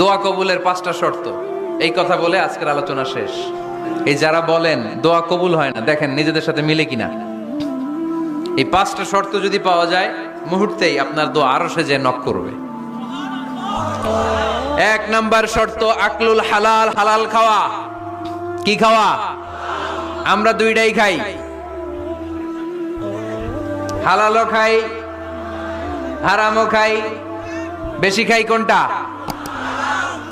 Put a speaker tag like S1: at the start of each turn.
S1: দোয়া কবুলের পাঁচটা শর্ত। এই কথা বলে আজকের আলোচনা শেষ। এই যারা বলেন, দোয়া কবুল হয় না, দেখেন নিজেদের সাথে মিলে কিনা। এই পাঁচটা শর্ত যদি পাওয়া যায়, মুহূর্তেই আপনার দোয়া আরও সে যে নক করবে। এক নাম্বার শর্ত, আকলুল হালাল হালাল খাওয়া। কি খাওয়া? আমরা দুইটাই খাই। হালালও খাই, হারামও খাই। বেশি খাই কোনটা?